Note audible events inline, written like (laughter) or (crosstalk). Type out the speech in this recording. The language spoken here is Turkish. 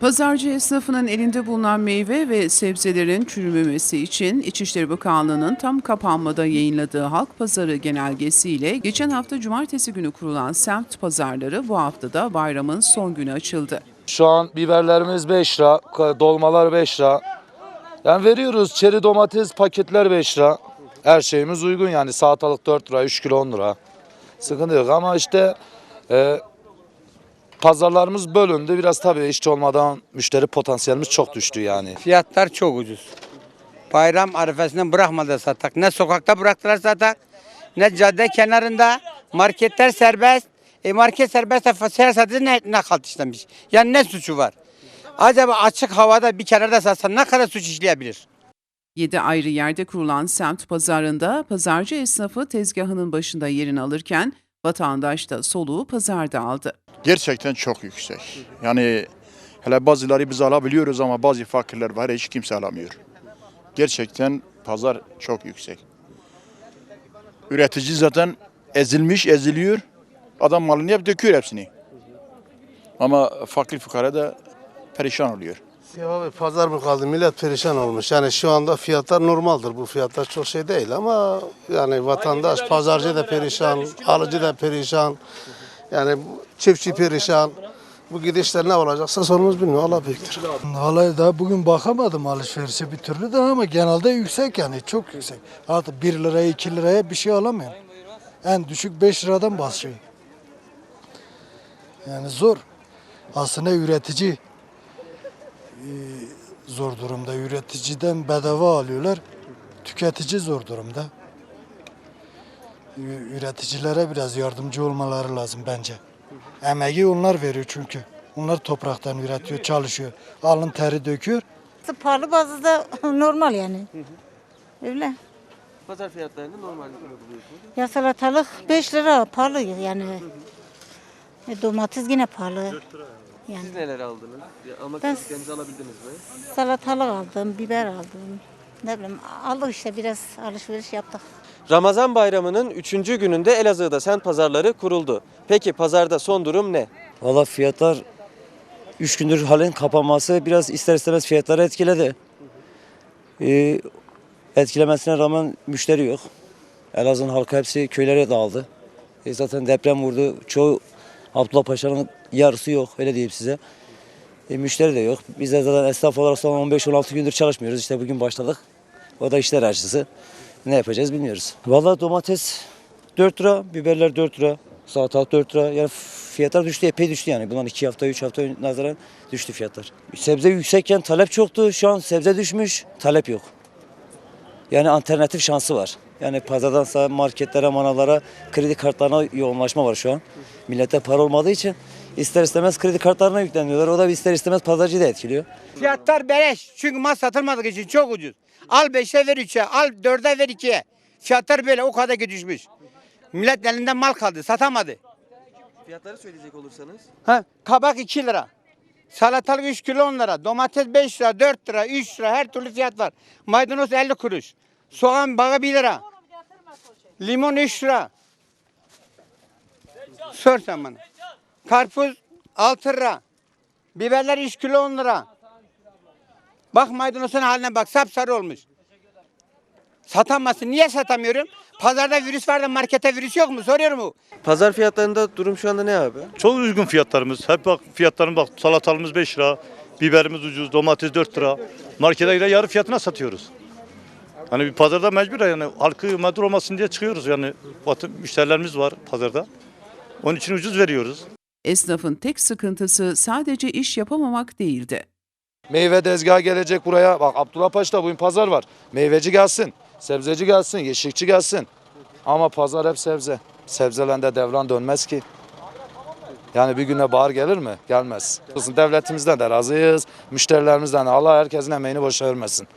Pazarcı esnafının elinde bulunan meyve ve sebzelerin çürümemesi için İçişleri Bakanlığı'nın tam kapanmada yayınladığı halk pazarı genelgesiyle geçen hafta cumartesi günü kurulan semt pazarları bu haftada bayramın son günü açıldı. Şu an biberlerimiz 5 lira, dolmalar 5 lira. Yani veriyoruz çeri domates paketler 5 lira. Her şeyimiz uygun yani salatalık 4 lira, 3 kilo 10 lira. Sıkıntı yok ama işte e, pazarlarımız bölündü. Biraz tabii işçi olmadan müşteri potansiyelimiz çok düştü yani. Fiyatlar çok ucuz. Bayram arifesinden bırakmadı satak. Ne sokakta bıraktılar satak, ne cadde kenarında. Marketler serbest. E market serbest seher satıcı ne, ne halt işlemiş. Yani ne suçu var? Acaba açık havada bir kenarda satsa ne kadar suç işleyebilir? 7 ayrı yerde kurulan semt pazarında pazarcı esnafı tezgahının başında yerini alırken vatandaş da soluğu pazarda aldı. Gerçekten çok yüksek. Yani hele bazıları biz alabiliyoruz ama bazı fakirler var hiç kimse alamıyor. Gerçekten pazar çok yüksek. Üretici zaten ezilmiş, eziliyor. Adam malını yap döküyor hepsini. Ama fakir fukara da perişan oluyor. Ya abi pazar mı kaldı? Millet perişan olmuş. Yani şu anda fiyatlar normaldir. Bu fiyatlar çok şey değil ama yani vatandaş, pazarcı da perişan, alıcı da perişan. Yani çiftçi perişan. Bu gidişler ne olacaksa sonumuz bilmiyorum. Allah büyüktür. Vallahi daha bugün bakamadım alışverişe bir türlü de ama genelde yüksek yani çok yüksek. Artık 1 liraya 2 liraya bir şey alamıyorum. En düşük 5 liradan başlıyor. Yani zor. Aslında üretici e, zor durumda. Üreticiden bedava alıyorlar. Tüketici zor durumda. Üreticilere biraz yardımcı olmaları lazım bence. Emeği onlar veriyor çünkü. Onlar topraktan üretiyor, çalışıyor. Alın teri döküyor. Pahalı bazı da (laughs) normal yani. Öyle. Pazar fiyatlarını normal buluyorsunuz. Ya salatalık 5 lira pahalı yani. E, domates yine pahalı. Yani Siz neler aldınız? Ya, almak Ben- istediklerinizi alabildiniz mi? salatalık aldım, biber aldım. Ne bileyim aldık işte biraz alışveriş yaptık. Ramazan bayramının 3. gününde Elazığ'da semt pazarları kuruldu. Peki pazarda son durum ne? Valla fiyatlar 3 gündür halin kapanması biraz ister istemez fiyatları etkiledi. Ee, etkilemesine rağmen müşteri yok. Elazığ'ın halkı hepsi köylere dağıldı. E zaten deprem vurdu. Çoğu Abdullah Paşa'nın yarısı yok öyle diyeyim size. E, müşteri de yok. Biz de zaten esnaf olarak son 15-16 gündür çalışmıyoruz. İşte bugün başladık. O da işler acısı. Ne yapacağız bilmiyoruz. Valla domates 4 lira, biberler 4 lira, salatalık 4 lira. Yani fiyatlar düştü, epey düştü yani. Bundan 2 hafta, 3 hafta nazaran düştü fiyatlar. Sebze yüksekken talep çoktu. Şu an sebze düşmüş, talep yok. Yani alternatif şansı var. Yani pazardansa marketlere, manavlara, kredi kartlarına yoğunlaşma var şu an. Millette para olmadığı için ister istemez kredi kartlarına yükleniyorlar. O da ister istemez pazarcıyı da etkiliyor. Fiyatlar beleş. Çünkü mal satılmadığı için çok ucuz. Al 5'e ver 3'e, al 4'e ver 2'ye. Fiyatlar böyle o kadar ki düşmüş. Millet elinden mal kaldı, satamadı. Fiyatları söyleyecek olursanız. Ha, kabak 2 lira. Salatalık 3 kilo 10 lira. Domates 5 lira, 4 lira, 3 lira her türlü fiyat var. Maydanoz 50 kuruş. Soğan bağı 1 lira. Limon 3 lira. Sor sen bana. Karpuz 6 lira. Biberler 3 kilo 10 lira. Bak maydanozun haline bak sapsarı olmuş. Satamazsın. Niye satamıyorum? Pazarda virüs var da markete virüs yok mu? Soruyorum bu. Pazar fiyatlarında durum şu anda ne abi? Çok uygun fiyatlarımız. Hep bak fiyatların bak salatalımız 5 lira, biberimiz ucuz, domates 4 lira. Markete göre yarı fiyatına satıyoruz. Hani bir pazarda mecbur yani halkı mağdur olmasın diye çıkıyoruz yani. Batı müşterilerimiz var pazarda. Onun için ucuz veriyoruz. Esnafın tek sıkıntısı sadece iş yapamamak değildi. Meyve tezgahı gelecek buraya. Bak Abdullah Paşa'da bugün pazar var. Meyveci gelsin, sebzeci gelsin, yeşillikçi gelsin. Ama pazar hep sebze. Sebzelerinde devran dönmez ki. Yani bir güne bahar gelir mi? Gelmez. Devletimizden de razıyız, müşterilerimizden de. Allah herkesin emeğini boşa vermesin.